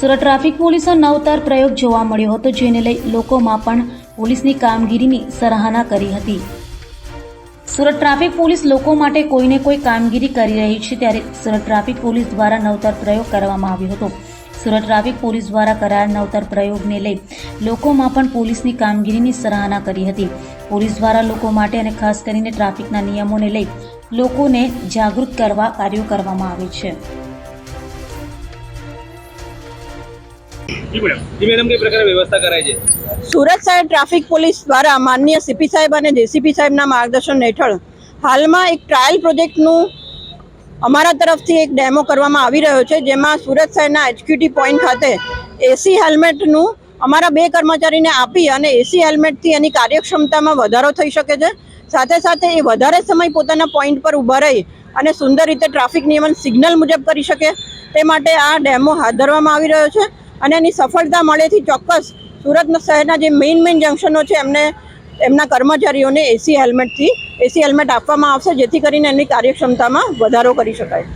Surat traffic પોલીસનો નવતર પ્રયોગ જોવા મળ્યો હતો, જેને લઈ લોકોમાં પણ પોલીસની કામગીરીની સરાહના કરી હતી. સુરત ટ્રાફિક પોલીસ લોકો માટે કોઈને કોઈ કામગીરી કરી રહી છે, ત્યારે સુરત ટ્રાફિક પોલીસ દ્વારા નવતર પ્રયોગ કરવામાં આવ્યો હતો. સુરત ટ્રાફિક પોલીસ દ્વારા કરાયેલ નવતર પ્રયોગને લઈ લોકોમાં પણ પોલીસની કામગીરીની સરાહના કરી હતી. પોલીસ દ્વારા લોકો માટે અને ખાસ કરીને ટ્રાફિકના નિયમોને લઈ લોકોને જાગૃત કરવા કાર્યો કરવામાં આવે છે. સુરત શહેર ટ્રાફિક પોલીસ દ્વારા માનનીય સીપી સાહેબ અને જેસીપી સાહેબના માર્ગદર્શન હેઠળ હાલમાં એક ટ્રાયલ પ્રોજેક્ટનું અમારા તરફથી એક ડેમો કરવામાં આવી રહ્યો છે, જેમાં સુરત શહેરના એચક્યુટી પોઈન્ટ ખાતે એસી હેલ્મેટનું અમારા બે કર્મચારીને આપી અને એસી હેલ્મેટથી એની કાર્યક્ષમતામાં વધારો થઈ શકે છે. સાથે સાથે એ વધારે સમય પોતાના પોઈન્ટ પર ઊભા રહી અને સુંદર રીતે ટ્રાફિક નિયમન સિગ્નલ મુજબ કરી શકે તે માટે આ ડેમો હાથ ધરવામાં આવી રહ્યો છે. અને એની સફળતા મળેથી ચોક્કસ સુરતના શહેરના જે મેઇન મેઇન જંકશનો છે, એમને એમના કર્મચારીઓને એસી હેલ્મેટથી એસી હેલ્મેટ આપવામાં આવશે, જેથી કરીને એની કાર્યક્ષમતામાં વધારો કરી શકાય.